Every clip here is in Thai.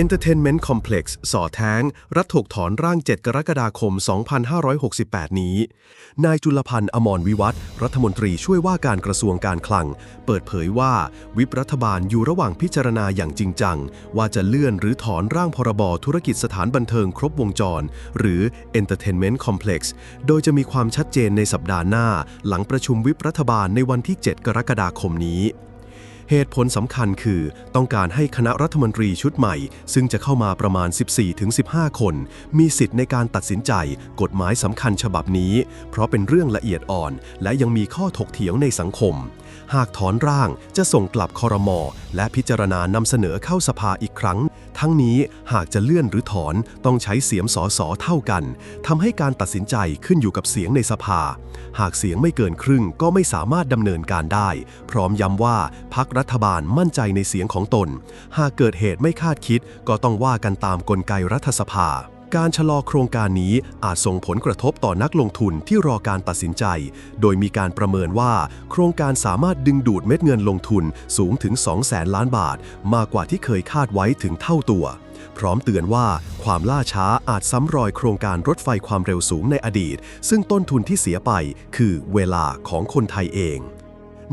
Entertainment Complex สอแท้ง รัฐถกถอนร่าง 7 กรกฎาคม 2568 นี้ นายจุลพันธ์อมรวิวัฒรัฐมนตรีช่วยว่าการกระทรวงการคลัง เปิดเผยว่า วิปรัฐบาลอยู่ระหว่างพิจารณาอย่างจริงจัง ว่าจะเลื่อนหรือถอนร่างพรบธุรกิจสถานบันเทิงครบวงจร หรือ Entertainment Complex โดยจะมีความชัดเจนในสัปดาห์หน้า หลังประชุมวิปรัฐบาลในวันที่ 7 กรกฎาคมนี้ เหตุผลสำคัญคือต้องการให้คณะรัฐมนตรีชุดใหม่ ซึ่งจะเข้ามาประมาณ 14-15 คน มีสิทธิ์ในการตัดสินใจกฎหมายสำคัญฉบับนี้ เพราะเป็นเรื่องละเอียดอ่อน และยังมีข้อถกเถียงในสังคม หากถอนร่างจะส่งกลับคอรมอและพิจารณานำเสนอเข้าสภาอีกครั้ง ทั้งนี้หากจะเลื่อนหรือถอนต้องใช้เสียงสอสอเท่ากันทำให้การตัดสินใจขึ้นอยู่กับเสียงในสภา หากเสียงไม่เกินครึ่งก็ไม่สามารถดำเนินการได้ พร้อมย้ำว่าพักรัฐบาลมั่นใจในเสียงของตน หากเกิดเหตุไม่คาดคิดก็ต้องว่ากันตามกลไกรัฐสภา การชะลอโครงการนี้อาจส่งผลกระทบต่อนักลงทุนที่รอการตัดสินใจ โดยมีการประเมินว่า โครงการสามารถดึงดูดเม็ดเงินลงทุนสูงถึง 2 0 0แสนล้านบาท มากกว่าที่เคยคาดไว้ถึงเท่าตัว พร้อมเตือนว่าความล่าช้าอาจซ้ำรอยโครงการรถไฟความเร็วสูงในอดีต ซึ่งต้นทุนที่เสียไปคือเวลาของคนไทยเอง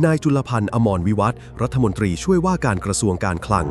นายจุลพันธ์อมรวิวัฒรัฐมนตรีช่วยว่าการกระทรวงการคลัง